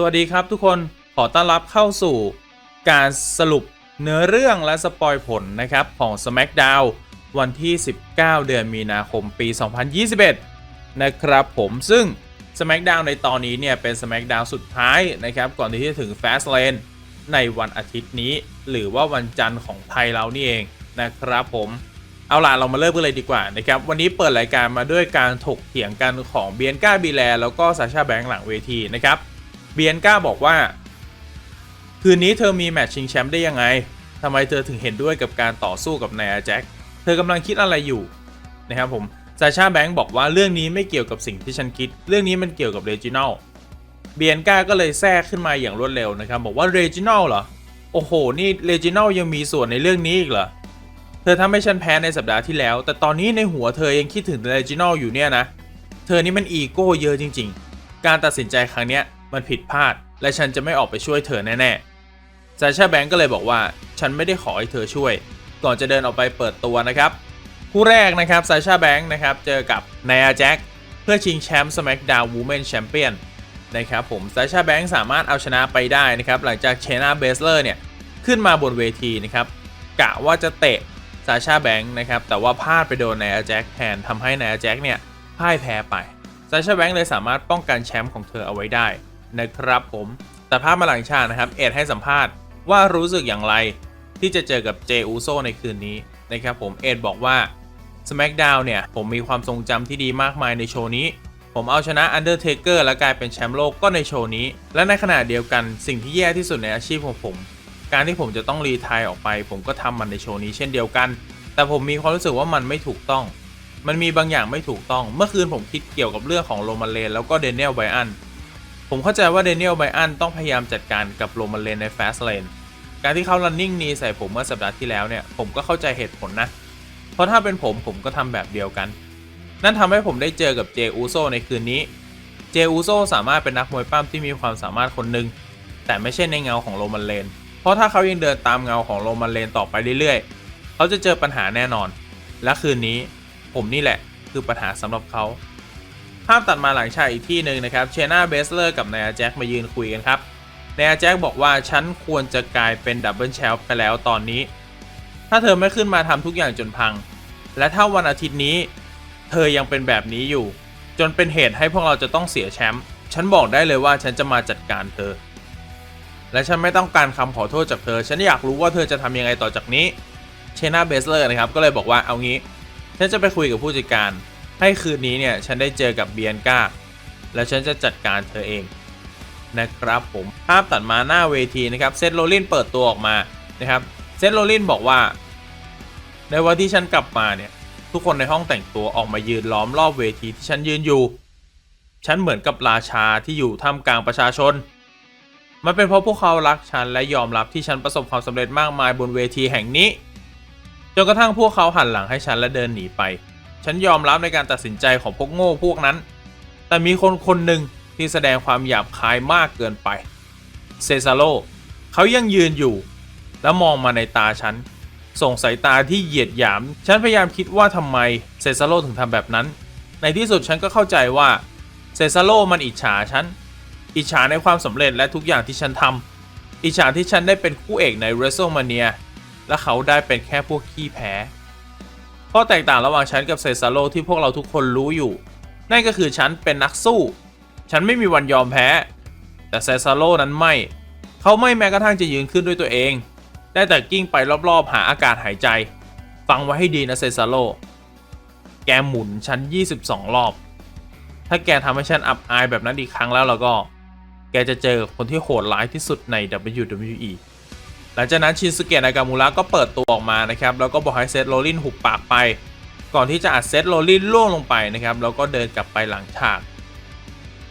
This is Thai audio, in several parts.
สวัสดีครับทุกคนขอต้อนรับเข้าสู่การสรุปเนื้อเรื่องและสปอยผลนะครับของ SmackDown วันที่ 19 เดือนมีนาคมปี 2021 นะครับผมซึ่ง SmackDown ในตอนนี้เนี่ยเป็น SmackDown สุดท้ายนะครับก่อนที่จะถึง Fastlane ในวันอาทิตย์นี้ หรือว่าวันจันทร์ของไทยเรานี่เองนะครับผมเอาล่ะเรามาเริ่มกันเลยดีกว่านะครับวันนี้เปิดรายการมาด้วยการถกเถียงกันของเบียนก้าบีแลแล้วก็ซาชาแบงค์หลังเวทีนะครับ เบียนก้าบอกว่า คืนนี้เธอมีแมตช์ชิงแชมป์ได้ยังไงทำไมเธอถึงเห็นด้วยกับการต่อสู้กับนายอาแจ็คเธอกำลังคิดอะไรอยู่นะครับผมซาชาแบงค์บอกว่าเรื่องนี้ไม่เกี่ยวกับสิ่งที่ฉันคิด เรื่องนี้มันเกี่ยวกับเรจินัลเบียนก้าก็เลยแทรกขึ้นมาอย่างรวดเร็วนะครับ บอกว่าเรจินัลเหรอ โอ้โห นี่เรจินัลยังมีส่วนในเรื่องนี้อีกเหรอ เธอทำให้ฉันแพ้ในสัปดาห์ที่แล้ว แต่ตอนนี้ในหัวเธอยังคิดถึงเรจินัลอยู่เนี่ยนะ เธอนี่มันอีโก้เยอะจริง ๆ การตัดสินใจครั้งเนี้ย มันผิดพลาด และฉันจะไม่ออกไปช่วยเธอแน่ๆซาชาแบงก์ก็เลยบอกว่า ฉันไม่ได้ขอให้เธอช่วย ก่อนจะเดินออกไปเปิดตัวนะครับ คู่แรกนะครับซาชาแบงก์นะครับเจอกับนายอาแจ็คเพื่อชิงแชมป์ SmackDown Women Champion นะครับผมซาชาแบงก์สามารถเอาชนะไปได้นะครับหลังจากเชนาเบสเลอร์เนี่ยขึ้นมาบนเวทีนะครับกะว่าจะเตะซาชาแบงก์นะครับแต่ว่าพลาดไปโดนนายอาแจ็คแทนทำให้นายอาแจ็คเนี่ยพ่ายแพ้ไปซาชาแบงก์เลยสามารถป้องกันแชมป์ของเธอเอาไว้ได้ นะครับผม แต่ภาพมาหลังชาตินะครับ เอ็ดให้สัมภาษณ์ว่ารู้สึกอย่างไร ที่จะเจอกับเจอูโซในคืนนี้นะครับผม เอ็ดบอกว่า SmackDown เนี่ย ผมมีความทรงจำที่ดีมากมายในโชว์นี้ ผมเอาชนะ Undertaker และกลายเป็นแชมป์โลกก็ในโชว์นี้ และในขณะเดียวกันสิ่งที่แย่ที่สุดในอาชีพของผม การที่ผมจะต้องรีทายออกไป ผมก็ทำมันในโชว์นี้เช่นเดียวกัน แต่ผมมีความรู้สึกว่ามันไม่ถูกต้อง มันมีบางอย่างไม่ถูกต้อง เมื่อคืนผมคิดเกี่ยวกับเรื่องของโรมันเลนแล้วก็เดนเนลไบอัน ผมเข้าใจว่าเดนเนลไบอันต้องพยายามจัดการกับโรมันเลนในแฟสเลนการที่เขา running นีใส่ผมเมื่อสัปดาห์ที่แล้วเนี่ยผมก็เข้าใจเหตุผลนะ เพราะถ้าเป็นผมผมก็ทำแบบเดียวกัน นั่นทำให้ผมได้เจอกับเจอูโซในคืนนี้ เจอูโซสามารถเป็นนักมวยปั้มที่มีความสามารถคนหนึ่งแต่ไม่ใช่ในเงาของโรมันเลน เพราะถ้าเขายังเดินตามเงาของโรมันเลนต่อไปเรื่อยๆ เขาจะเจอปัญหาแน่นอน และคืนนี้ ผมนี่แหละคือปัญหาสำหรับเขา ภาพตัดมาหลังฉากอีกที่หนึ่งนะครับเชนาเบสเลอร์กับนายแจ็คมายืนคุยกันครับนายแจ็คบอกว่าฉันควรจะกลายเป็นดับเบิลแชมป์ไปแล้วตอนนี้ ถ้าเธอไม่ขึ้นมาทำทุกอย่างจนพัง และถ้าวันอาทิตย์นี้ เธอยังเป็นแบบนี้อยู่ จนเป็นเหตุให้พวกเราจะต้องเสียแชมป์ฉันบอกได้เลยว่าฉันจะมาจัดการเธอ และฉันไม่ต้องการคำขอโทษจากเธอ ฉันอยากรู้ว่าเธอจะทำยังไงต่อจากนี้เชนาเบสเลอร์นะครับก็เลยบอกว่าเอางี้ฉันจะไปคุยกับผู้จัดการ ให้คืนนี้เนี่ยฉันได้เจอกับเบียนก้า และฉันจะจัดการเธอเองนะครับผมภาพตัดมาหน้าเวทีนะครับเซธโรลลินเปิดตัวออกมานะครับเซธโรลลินบอกว่า ในวันที่ฉันกลับมาเนี่ยทุกคนในห้องแต่งตัวออกมายืนล้อมรอบเวทีที่ฉันยืนอยู่ ฉันเหมือนกับราชาที่อยู่ท่ามกลางประชาชน มันเป็นเพราะพวกเขารักฉันและยอมรับที่ฉันประสบความสำเร็จมากมายบนเวทีแห่งนี้ จนกระทั่งพวกเขาหันหลังให้ฉันและเดินหนีไป ฉันยอมรับในการตัดสินใจของพวกโง่พวกนั้น แต่มีคนคนหนึ่งที่แสดงความหยาบคายมากเกินไปเซซาโลเขายังยืนอยู่ แล้วมองมาในตาฉัน ส่งสายตาที่เหยียดหยาม ฉันพยายามคิดว่าทำไมเซซาโลถึงทำแบบนั้น ในที่สุดฉันก็เข้าใจว่าเซซาโลมันอิจฉาฉัน อิจฉาในความสำเร็จและทุกอย่างที่ฉันทำอิจฉาที่ฉันได้เป็นคู่เอกใน WrestleMania และเขาได้เป็นแค่พวกขี้แพ้ ข้อแตกต่างระหว่างฉันกับเซซาโลที่พวกเราทุกคนรู้อยู่ นั่นก็คือฉันเป็นนักสู้ ฉันไม่มีวันยอมแพ้ แต่เซซาโลนั้นไม่ เขาไม่แม้กระทั่งจะยืนขึ้นด้วยตัวเอง ได้แต่กิ้งไปรอบๆ หาอากาศหายใจ ฟังไว้ให้ดีนะเซซาโล แกหมุนฉัน 22 รอบ ถ้าแกทำให้ฉันอับอายแบบนั้นอีกครั้งแล้วแล้วก็ แกจะเจอคนที่โหดร้ายที่สุดใน WWE หลังจากนั้นชินสเกะนากามูระก็เปิดตัวออกมานะครับแล้วก็บอกให้เซธโรลลินหุบปากไป ก่อนที่จะอัดเซธโรลลินล่วงลงไปนะครับแล้วก็เดินกลับไปหลังฉาก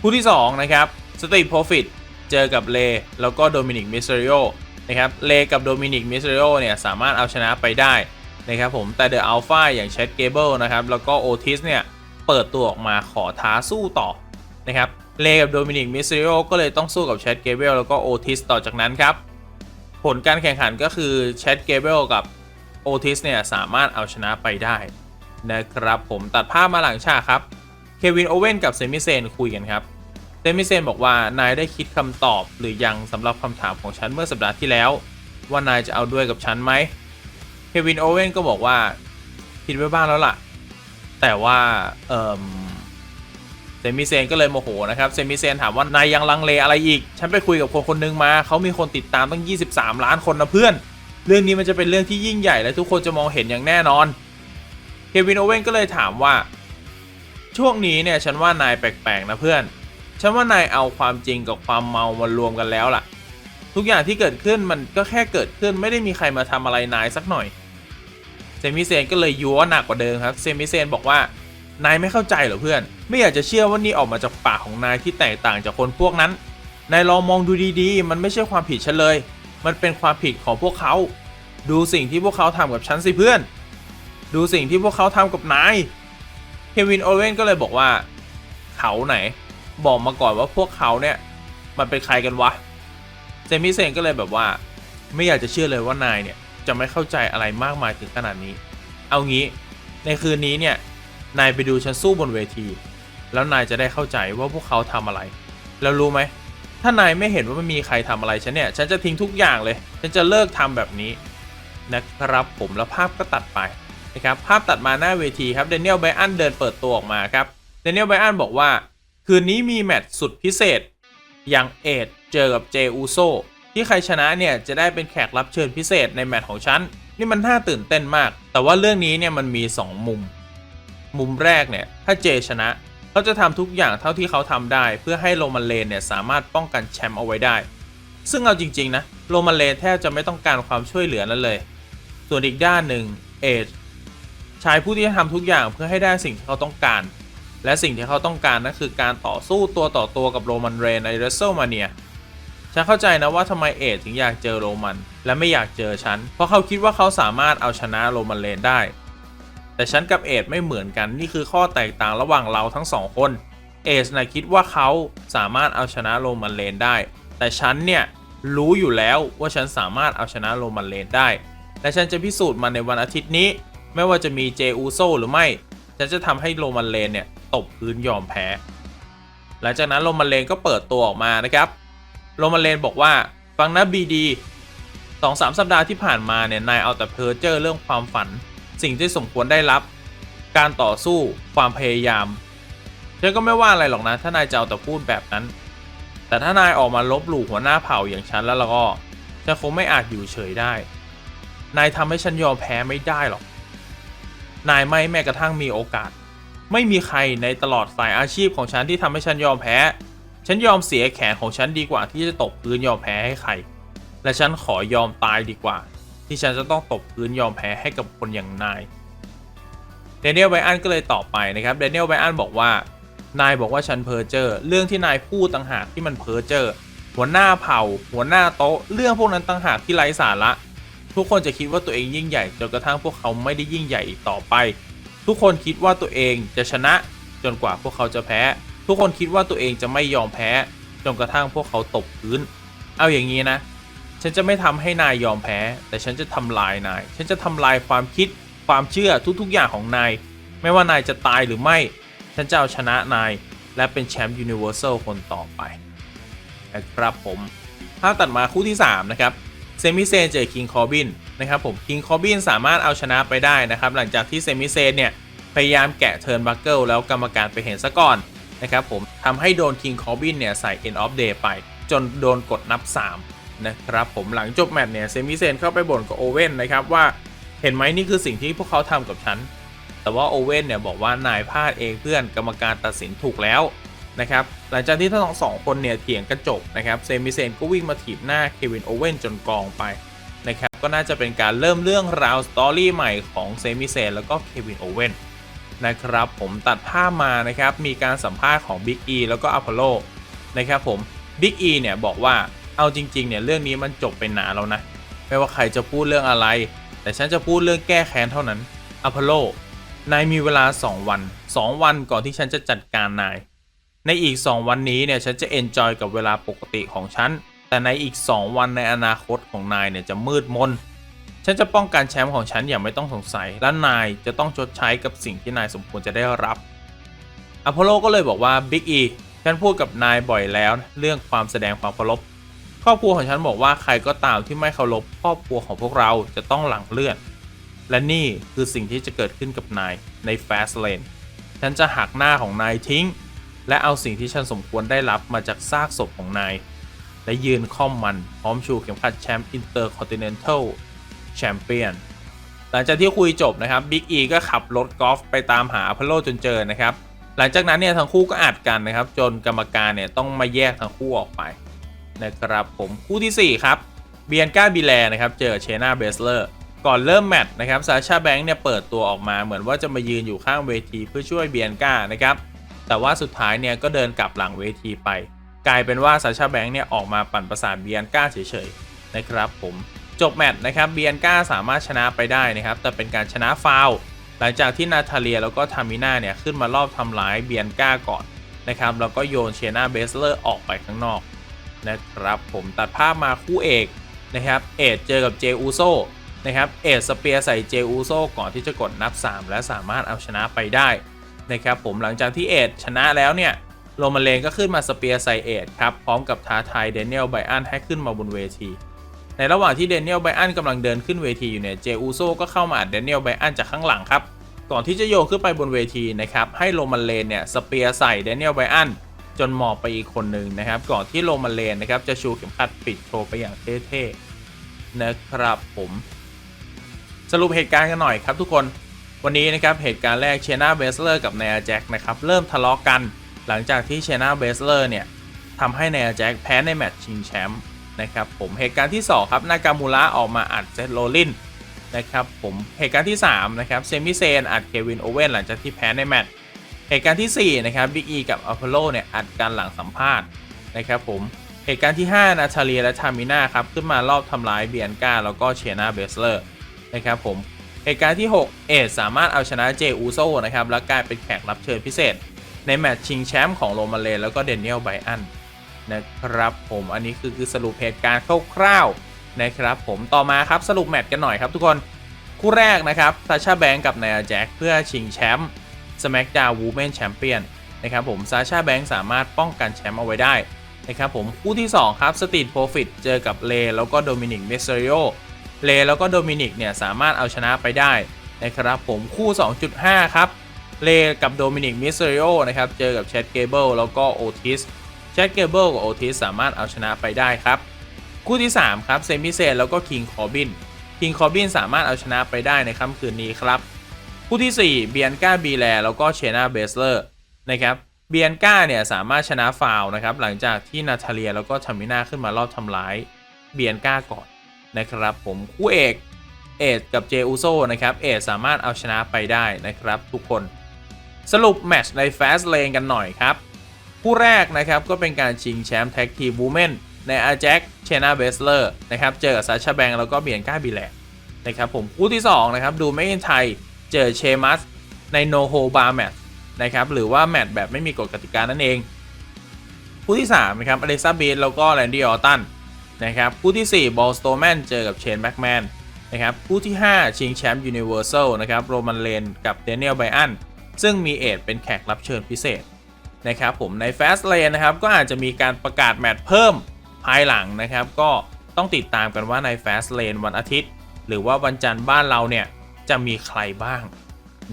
คู่ที่2นะครับสตรีทโปรฟิตเจอกับเลแล้วก็โดมินิกมิสเตริโอนะครับเลกับโดมินิกมิสเตริโอเนี่ยสามารถเอาชนะไปได้นะครับผมแต่เดอะอัลฟาอย่างเชดเกเบิลนะครับแล้วก็โอทิสเนี่ยเปิดตัวออกมาขอท้าสู้ต่อนะครับเลกับโดมินิกมิสเตริโอก็เลยต้องสู้กับเชดเกเบิลแล้วก็โอทิสต่อจากนั้นครับ ผลการแข่งขันก็คือเชดเกเบลกับโอทิสเนี่ยสามารถเอาชนะไปได้นะครับผมตัดภาพมาหลังฉากครับเควินโอเว่นกับเซมิเซนคุยกันครับเซมิเซนบอกว่านายได้คิดคำตอบหรือยังสำหรับคำถามของฉันเมื่อสัปดาห์ที่แล้ว ว่านายจะเอาด้วยกับฉันไหมเควินโอเว่นก็บอกว่าคิดไว้บ้างแล้วล่ะ แต่ว่าเอ่ม เซมิเซนก็เลยโมโหนะครับเซมิเซนถามว่านายยังลังเลอะไรอีก ฉันไปคุยกับคนคนหนึงมาเขามีคนติดตามตั้ง 23 ล้านคนนะเพื่อน เรื่องนี้มันจะเป็นเรื่องที่ยิ่งใหญ่และทุกคนจะมองเห็นอย่างแน่นอนเควินโอเว่นก็เลยถามว่า ช่วงนี้เนี่ยฉันว่านายแปลกๆนะเพื่อน ฉันว่านายเอาความจริงกับความเมามารวมกันแล้วล่ะ ทุกอย่างที่เกิดขึ้นมันก็แค่เกิดขึ้นไม่ได้มีใครมาทำอะไรนายสักหน่อยเซมิเซนก็เลยยัวหนักกว่าเดิมครับเซมิเซนบอกว่า นายไม่เข้าใจเหรอเพื่อน ไม่อยากจะเชื่อว่านี่ออกมาจากปากของนายที่แตกต่างจากคนพวกนั้น นายลองมองดูดีๆ มันไม่ใช่ความผิดฉันเลย มันเป็นความผิดของพวกเขา ดูสิ่งที่พวกเขาทำกับฉันสิเพื่อน ดูสิ่งที่พวกเขาทำกับนาย เควินโอเวนก็เลยบอกว่า เขาไหน บอกมาก่อนว่าพวกเขาเนี่ย มันเป็นใครกันวะเซมิเซนก็เลยแบบว่า ไม่อยากจะเชื่อเลยว่านายเนี่ยจะไม่เข้าใจอะไรมากมายถึงขนาดนี้ เอางี้ ในคืนนี้เนี่ย นายไปดูฉันสู้บนเวที แล้วนายจะได้เข้าใจว่าพวกเขาทำอะไร แล้วรู้ไหม ถ้านายไม่เห็นว่าไม่มีใครทำอะไรฉันเนี่ย ฉันจะทิ้งทุกอย่างเลย ฉันจะเลิกทำแบบนี้นะครับผมแล้วภาพก็ตัดไปนะครับภาพตัดมาหน้าเวทีครับเดน i น l ลไบอันเดินเปิดตัวออกมาครับเดน i น l ลไบอันบอกว่า คืนนี้มีแมตช์สุดพิเศษ อย่างเอ็ดเจอกับเจอูโซที่ใครชนะเนี่ยจะได้เป็นแขกรับเชิญพิเศษในแมตช์ของฉัน นี่มันน่าตื่นเต้นมาก แต่ว่าเรื่องนี้เนี่ยมันมี 2 มุม มุมแรกเนี่ย ถ้าเจชนะเขาจะทำทุกอย่างเท่าที่เขาทำได้ เพื่อให้โรมันเลนเนี่ยสามารถป้องกันแชมป์เอาไว้ได้ ซึ่งเอาจริง ๆ นะโรมันเลนแทบจะไม่ต้องการความช่วยเหลือนั้นเลย ส่วนอีกด้านหนึ่งเอจชายผู้ที่จะทำทุกอย่างเพื่อให้ได้สิ่งที่เขาต้องการ และสิ่งที่เขาต้องการนั่นคือการต่อสู้ตัวต่อตัวกับโรมันเรนในเรสเซ l มาเนียฉันเข้าใจนะว่าทำไมเอดถึงอยากเจอโรมัน และไม่อยากเจอฉัน เพราะเขาคิดว่าเขาสามารถเอาชนะโรมันเรนได้ แต่ฉันกับเอดไม่เหมือนกันนี่คือข้อแตกต่างระหว่างเราทั้งสองคนเอสนะคิดว่าเขาสามารถเอาชนะโรมันเรนได้ แต่ฉันเนี่ยรู้อยู่แล้วว่าฉันสามารถเอาชนะโรมันเรนได้ และฉันจะพิสูจน์มันในวันอาทิตย์นี้ ไม่ว่าจะมีเจอูโซหรือไม่ ฉันจะทำให้โรมันเรนเนี่ยตบพื้นยอมแพ้ หลังจากนั้นโรมันเรนก็เปิดตัวออกมานะครับ โรมันเลนบอกว่าฟังนะบีดีสองสามสัปดาห์ที่ผ่านมาเนี่ยนายเอาแต่เพ้อเจ้อเรื่องความฝัน สิ่งที่สมควรได้รับ การต่อสู้ความพยายามฉันก็ไม่ว่าอะไรหรอกนะ ถ้านายจะเอาแต่พูดแบบนั้น แต่ถ้านายออกมาลบหลู่หัวหน้าเผ่าอย่างฉันแล้วล้วก็ฉันคงไม่อาจอยู่เฉยได้ นายทำให้ฉันยอมแพ้ไม่ได้หรอก นายไม่แม้กระทั่งมีโอกาส ไม่มีใครในตลอดสายอาชีพของฉันที่ทำให้ฉันยอมแพ้ ฉันยอมเสียแขนของฉันดีกว่าที่จะตบพื้นยอมแพ้ให้ใคร และฉันขอยอมตายดีกว่า ที่ฉันจะต้องตบพื้นยอมแพ้ให้กับคนอย่างนายเดน i เ l ลไบอันก็เลยตอบไปนะครับเดน i เ l ลไบอันบอกว่านายบอกว่าฉันเพ้อเจอร์เรื่องที่นายพูดต่างหากที่มันเพ้อเจอร์หัวหน้าเผ่า หัวหน้าโต๊ะ เรื่องพวกนั้นต่างหากที่ไร้สาระ ทุกคนจะคิดว่าตัวเองยิ่งใหญ่จนกระทั่งพวกเขาไม่ได้ยิ่งใหญ่อีกต่อไป ทุกคนคิดว่าตัวเองจะชนะจนกว่าพวกเขาจะแพ้ ทุกคนคิดว่าตัวเองจะไม่ยอมแพ้จนกระทั่งพวกเขาตกพื้น เอาอย่างนี้นะ ฉันจะไม่ทำให้นายยอมแพ้ แต่ฉันจะทำลายนาย ฉันจะทำลายความคิด ความเชื่อทุกๆอย่างของนาย ไม่ว่านายจะตายหรือไม่ ฉันจะเอาชนะนาย และเป็นแชมป์ยูนิเวอร์แซลคนต่อไปนะครับผมภาพตัดมาคู่ที่ 3 นะครับเซมิเซนเจอคิงคอบินนะครับผมคิงคอบินสามารถเอาชนะไปได้นะครับ หลังจากที่เซมิเซนเนี่ยพยายามแกะเทิร์นบัคเกิลแล้วกรรมการไปเห็นซะก่อนนะครับผมทำให้โดนคิงคอบินเนี่ยใส่ end of day ไป จนโดนกดนับ 3 นะครับผมหลังจบแมตช์เนี่ยเซมิเซนเข้าไปบ่นกับโอเว่นนะครับว่าเห็นไหมนี่คือสิ่งที่พวกเขาทำกับฉัน แต่ว่าโอเว่นเนี่ยบอกว่านายพลาดเองเพื่อนกรรมการตัดสินถูกแล้วนะครับหลังจากที่ทั้งสองคนเนี่ยเถียงกันจบนะครับเซมิเซนก็วิ่งมาถีบหน้าเควินโอเว่นจนกองไปนะครับก็น่าจะเป็นการเริ่มเรื่องราวสตอรี่ใหม่ของเซมิเซนแล้วก็เควินโอเว่นนะครับผมตัดภาพมานะครับมีการสัมภาษณ์ของ Big E แล้วก็อพอลโลนะครับผม Big E เนี่ยบอกว่า เอาจริงๆเนี่ยเรื่องนี้มันจบไปนานแล้วนะ ไม่ว่าใครจะพูดเรื่องอะไร แต่ฉันจะพูดเรื่องแก้แค้นเท่านั้นอพอลโล นายมีเวลา 2 วัน 2 วันก่อนที่ฉันจะจัดการนาย ในอีก 2 วันนี้เนี่ยฉันจะเอนจอยกับเวลาปกติของฉัน แต่ในอีก 2 วันในอนาคตของนายเนี่ยจะมืดมน ฉันจะป้องกันแชมป์ของฉันอย่างไม่ต้องสงสัย และนายจะต้องชดใช้กับสิ่งที่นายสมควรจะได้รับอพอลโลก็เลยบอกว่าบิ๊กอีฉันพูดกับนายบ่อยแล้ว เรื่องความแสดงความเคารพ ครอบครัวของฉันบอกว่าใครก็ตามที่ไม่เคารพครอบครัวของพวกเราจะต้องหลังเลือดและนี่คือสิ่งที่จะเกิดขึ้นกับนายใน Fast Lane ฉันจะหักหน้าของนายทิ้ง และเอาสิ่งที่ฉันสมควรได้รับมาจากซากศพของนาย และยืนค่อมมันพร้อมชูเข็มขัดแชมป์ Intercontinental Champion หลังจากที่คุยจบนะครับบิ๊กอีก็ขับรถกอล์ฟไปตามหาอพอลโลจนเจอนะครับ หลังจากนั้นเนี่ยทั้งคู่ก็อัดกันนะครับ จนกรรมการเนี่ยต้องมาแยกทั้งคู่ออกไป นะครับผมคู่ทีสี่ 4 ครับเบียนก้าบิแลนะครับเจอเชนาเบสเลอร์ก่อนเริ่มแมตช์นะครับซาชาแบงค์เนี่ยเปิดตัวออกมาเหมือนว่าจะมายืนอยู่ข้างเวทีเพื่อช่วยเบียนก้านะครับแต่ว่าสุดท้ายเนี่ยก็เดินกลับหลังเวทีไป กลายเป็นว่าซาชาแบงค์เนี่ยออกมาปั่นประสาทเบียนก้าเฉยๆนะครับผมจบแมตช์นะครับเบียนก้าสามารถชนะไปได้นะครับแต่เป็นการชนะฟาวหลังจากที่นาทาเลียแล้วก็ทามิน่าเนี่ยขึ้นมารอบทำร้ายเบียนก้าก่อนนะครับแล้วก็โยนเชนาเบสเลอร์ออกไปข้างนอก นะครับผมตัดภาพมาคู่เอกนะครับเอดเจอกับเจอูโซนะครับเอดสเปียร์ใส่เจอูโซก่อนที่จะกดนับ 3 และสามารถเอาชนะไปได้นะครับผมหลังจากที่เอดชนะแล้วเนี่ยโรมาเลนก็ขึ้นมาสเปียร์ใส่เอดครับพร้อมกับท้าทายเดนเนียลไบอันให้ขึ้นมาบนเวที ในระหว่างที่เดนเนียลไบอันกำลังเดินขึ้นเวทีอยู่เนี่ยเจอูโซก็เข้ามาอัดเดนเนียลไบอันจากข้างหลังครับก่อนที่จะโยนขึ้นไปบนเวทีนะครับให้โรมันเลนเนี่ยสเปียร์ใส่เดนเนียลไบอัน จนหมอบไปอีกคนหนึ่งนะครับ ก่อนที่โรมันเลนนะครับจะชูเข็มขัดปิดโชว์ไปอย่างเท่ๆนะครับผมสรุปเหตุการณ์กันหน่อยครับทุกคนวันนี้นะครับเหตุการณ์แรกเชนาเบสเลอร์กับนียแจ็คนะครับเริ่มทะเลาะกันหลังจากที่เชนาเบสเลอร์เนี่ยทำให้นียแจ็คแพ้ในแมตช์ชิงแชมป์นะครับผมเหตุการณ์ที่ 2 ครับนากามูระออกมาอัดเซตโรลินนะครับผมเหตุการณ์ที่3นะครับเซมิเซนอัดเควินโอเว่นหลังจากที่แพ้ในแมตช์ เหตุการณ์ที่ 4 นะครับบิ๊กอีกับอพอลโลเนี่ยอัดกันหลังสัมภาษณ์นะครับผมเหตุการณ์ที่ 5 นาทาเลียและทามิน่าครับขึ้นมารอบทำร้ายเบียนกาแล้วก็เชนาเบสเลอร์นะครับผมเหตุการณ์ที่ 6 เอสสามารถเอาชนะเจอูโซนะครับและกลายเป็นแขกรับเชิญพิเศษ ในแมตช์ชิงแชมป์ของโรมาเลนแล้วก็เดนเนียลไบอันนะครับผมอันนี้คือคือสรุปเหตุการณ์คร่าวๆนะครับผมต่อมาครับสรุปแมตช์กันหน่อยครับทุกคนคู่แรกนะครับซาชาแบงก์กับนายแจ็คเพื่อชิงแชมป์ SmackDown Women Champion นะครับผมซาชาแบงก์สามารถป้องกันแชมป์เอาไว้ได้นะครับผมคู่ที่ 2 ครับสตี t โ r รฟิตเจอกับเลแล้วก็โดมินิกเมสเซริโอเลแล้วก็โดมินิกเนี่ยสามารถเอาชนะไปได้นะครับผมคู่ 2.5 ครับเลกับโดมินิกมิสเซริโอนะครับเจอกับแชทเกเบิลแล้วก็โอทิสแชทเกเบิลกับโอทิสสามารถเอาชนะไปได้ครับ คู่ที่ 3 ครับเซมิเซนแล้วก็คิงคอร์บินคิงคอร์บินสามารถเอาชนะไปได้ในค่ำคืนนี้ครับ คู่ที่ 4 เบียนก้าบีแลแล้วก็เชนาเบสเลอร์นะครับเบียนก้าเนี่ยสามารถชนะฟาวนะครับหลังจากที่นาทาเลียแล้วก็ทามิน่าขึ้นมารอบทำร้ายเบียนก้าก่อนนะครับผมคู่เอกเอดกับเจอูโซนะครับเอดสามารถเอาชนะไปได้นะครับทุกคนสรุปแมตช์ใน Fast Lane กันหน่อยครับ คู่แรกนะครับก็เป็นการชิงแชมป์แท็กทีมวูแมนในอาแจ็คเชนาเบสเลอร์นะครับเจอกับซาชาแบงแล้วก็เบียนก้าบิแลกนะครับผมคู่ที่2นะครับดูไม่ไทย เจอเชมัสในโนโฮบาร์แมตนะครับหรือว่าแมตช์แบบไม่มีกฎกติกานั่นเอง คู่ที่3นะครับอเล็กซ่าบีแล้วก็แรนดี้ออตันนะครับคู่ที่4บอลสโตแมนเจอกับเชนแบ็กแมนนะครับคู่ที่ 5 ชิงแชมป์ยูนิเวอร์แซลนะครับโรมันเลนกับเดนิเอลไบอันซึ่งมีเอดเป็นแขกรับเชิญพิเศษนะครับผมใน Fast Lane นะครับก็อาจจะมีการประกาศแมตช์เพิ่มภายหลังนะครับ ก็ต้องติดตามกันว่าใน Fast Lane วันอาทิตย์ หรือว่าวันจันทร์บ้านเราเนี่ย จะมีใครบ้าง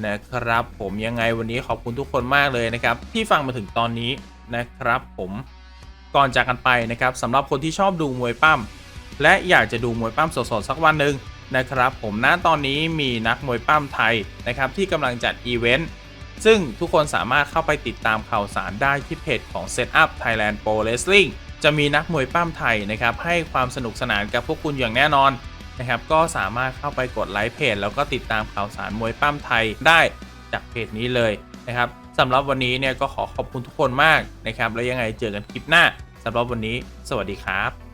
นะครับ ผมยังไงวันนี้ขอบคุณทุกคนมากเลยนะครับ ที่ฟังมาถึงตอนนี้นะครับผมก่อนจากกันไปนะครับสำหรับคนที่ชอบดูมวยปั้มและอยากจะดูมวยปั้มสดๆสักวันหนึ่งนะครับ ผมณตอนนี้มีนักมวยปั้มไทยนะครับที่กำลังจัดอีเวนต์ซึ่งทุกคนสามารถเข้าไปติดตามข่าวสารได้ที่เพจของ Setup Thailand Pro Wrestling จะมีนักมวยปั้มไทยนะครับให้ความสนุกสนานกับพวกคุณอย่างแน่นอน นะครับ ก็สามารถเข้าไปกดไลค์เพจ แล้วก็ติดตามข่าวสารมวยปั้มไทยได้จากเพจนี้เลยนะครับสำหรับวันนี้เนี่ยก็ขอขอบคุณทุกคนมากนะครับ แล้วยังไงเจอกันคลิปหน้าสำหรับวันนี้ สวัสดีครับ